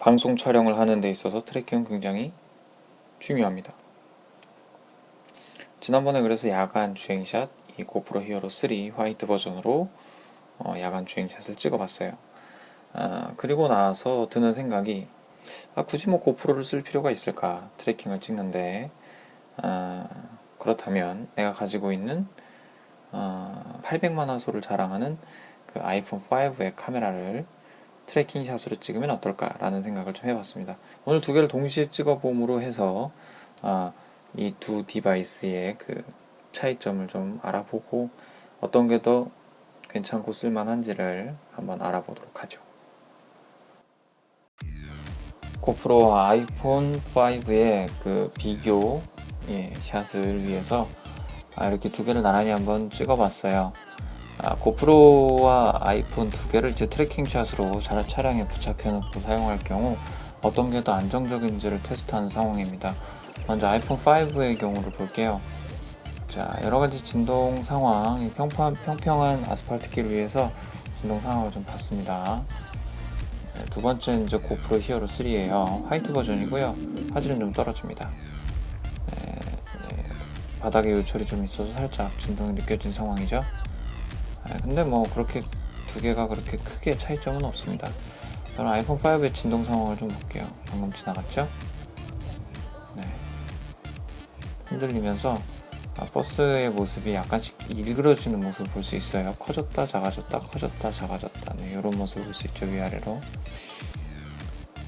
방송 촬영을 하는 데 있어서 트래킹은 굉장히 중요합니다. 지난번에 그래서 야간 주행샷 이 고프로 히어로 3 화이트 버전으로 어, 야간 주행샷을 찍어봤어요. 아, 그리고 나서 드는 생각이 아, 굳이 뭐 고프로를 쓸 필요가 있을까 트래킹을 찍는데 아, 그렇다면 내가 가지고 있는 어, 800만 화소를 자랑하는 그 아이폰 5의 카메라를 트래킹 샷으로 찍으면 어떨까라는 생각을 좀 해봤습니다. 오늘 두 개를 동시에 찍어봄으로 해서 아, 이 두 디바이스의 그 차이점을 좀 알아보고 어떤 게 더 괜찮고 쓸만한지를 한번 알아보도록 하죠. 고프로 아이폰 5의 그 비교 예, 샷을 위해서 아, 이렇게 두 개를 나란히 한번 찍어봤어요. 아, 고프로와 아이폰 두 개를 이제 트래킹 샷으로 차- 차량에 부착해 놓고 사용할 경우 어떤 게 더 안정적인지를 테스트하는 상황입니다. 먼저 아이폰 5의 경우를 볼게요. 자, 여러 가지 진동 상황, 이 평평, 평평한 아스팔트 길을 위해서 진동 상황을 좀 봤습니다. 네, 두 번째는 이제 고프로 히어로 3예요. 화이트 버전이고요. 화질은 좀 떨어집니다. 네, 네, 바닥에 요철이 좀 있어서 살짝 진동이 느껴진 상황이죠. 네, 근데 뭐 그렇게 두 개가 그렇게 크게 차이점은 없습니다. 저는 아이폰 5의 진동 상황을 좀 볼게요. 방금 지나갔죠? 네. 흔들리면서 아, 버스의 모습이 약간씩 일그러지는 모습을 볼 수 있어요. 커졌다, 작아졌다, 커졌다, 작아졌다. 네, 이런 모습을 볼 수 있죠, 위아래로.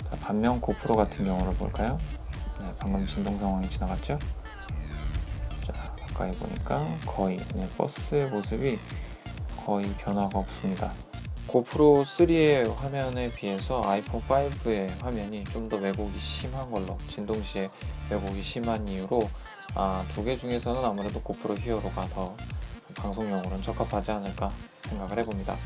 자, 반면 고프로 같은 경우를 볼까요? 네, 방금 진동 상황이 지나갔죠? 자, 가까이 보니까 거의 네, 버스의 모습이 거의 변화가 없습니다. 고프로 3의 화면에 비해서 아이폰 5의 화면이 좀 더 왜곡이 심한 걸로 진동 시에 왜곡이 심한 이유로 아, 두 개 중에서는 아무래도 고프로 히어로가 더 방송용으로는 적합하지 않을까 생각을 해봅니다.